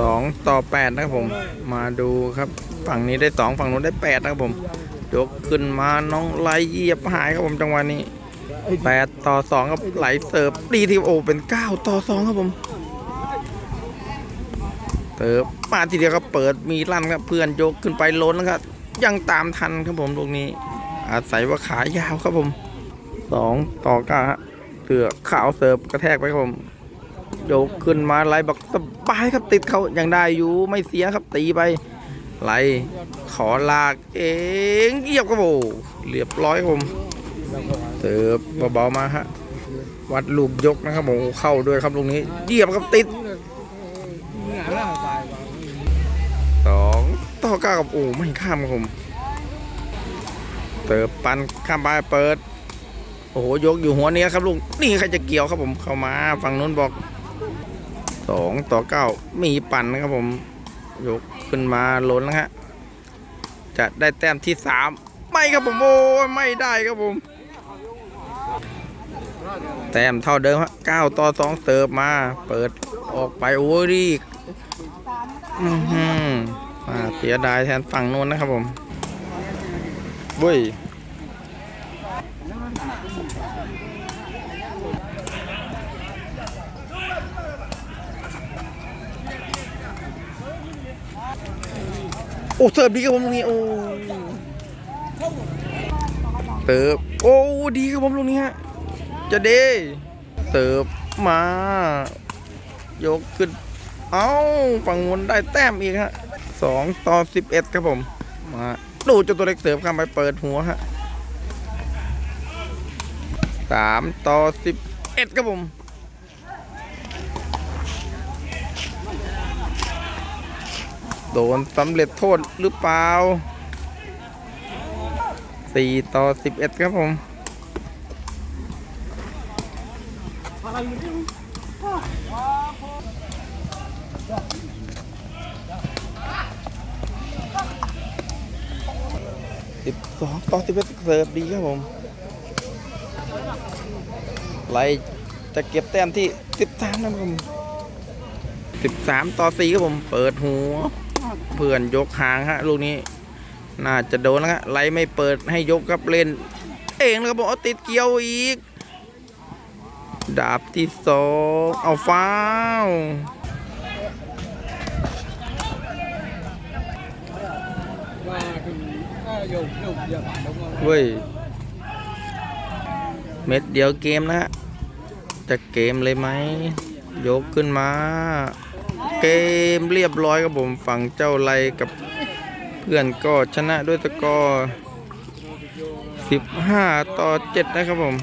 สองต่อแปดนะครับผม มาดูครับ ฝั่งนี้ได้สองฝั่งนู้นได้แปดนะครับผมยกขึ้นมาน้องไหลเหยียบหายครับผมจังหวะนี้แปดต่อสองครับไหลเสิร์ฟดีทีโอเป็นเก้าต่อสองครับผมเติบมาทีเดียวครับเปิดมีลั่นครับเพื่อนยกขึ้นไปล้นแล้วครับยังตามทันครับผมตรงนี้ อาศัยว่าขายาวครับผมสองต่อเก้าฮะเสือขาวเสิร์ฟกระแทกไปครับผมยกขึ้นมาไล่บักส บายครับติดเขายังได้อยู่ไม่เสียครับตีไปไหลขอลากเองเยียบครับโอ้เรียบร้อยครับผมเสิร์ฟเบาๆมาฮะวัดลูกยกนะครับผมเข้าด้วยครับตรงนี้เยียบครับติดสองต่อเก้ากับโอ้ไม่ข้ามครับผมเติบปันข้ามไปเปิด โอ้โหยกอยู่หัวเนี้ยครับลุงนี่ใครจะเกี่ยวครับผมเข้ามาฝั่งนู้นบอก สองต่อเก้ามีปั่นนะครับผมยกขึ้นมาล้นแล้วฮะจะได้แต้มที่สามไม่ครับผมโอ้ยไม่ได้ครับผม แต้มเท่าเดิมฮะเก้าต่อสองเสิร์ฟมา เปิดออกไปโอ้ยดีอือหืออ่าเสียดายแทนฝั่งนู้นนะครับผมเว้ย โอ้เสิร์ฟดีครับผมตรงนี้โอ้เติบโอ้ดีครับผมตรงนี้ฮะจะเด้เติบมา ยกขึ้น เอ้าฝั่งมนได้แต้มอีกฮะสองต่อสิบเอ็ดครับผม มาดูเจ้าตัวเล็กเสิร์ฟข้ามไปเปิดหัวฮะสามต่อสิบเอ็ดครับผม โดนสำเร็จโทษหรือเปล่า4ต่อ11ครับผม12ต่อ11เอ็ดเสิร์ฟดีครับผม ไล่จะเก็บแต้มที่13นะครับผม13ต่อ4ครับผม เปิดหัว เพื่อนยกหางฮะลูกนี้ น่าจะโดนแล้วฮะไล่ไม่เปิดให้ยกครับเล่น เองนะครับผมเอาติดเกี่ยวอีก ดาบที่สองเอาฟ้าวเว้ยเม็ดเดียวเกมนะฮะจะเกมเลยไหม ยกขึ้นมา เกมเรียบร้อยครับผมฝั่งเจ้าไรกับเพื่อนก็ชนะด้วยสกอร์15 ต่อ 7 นะครับผม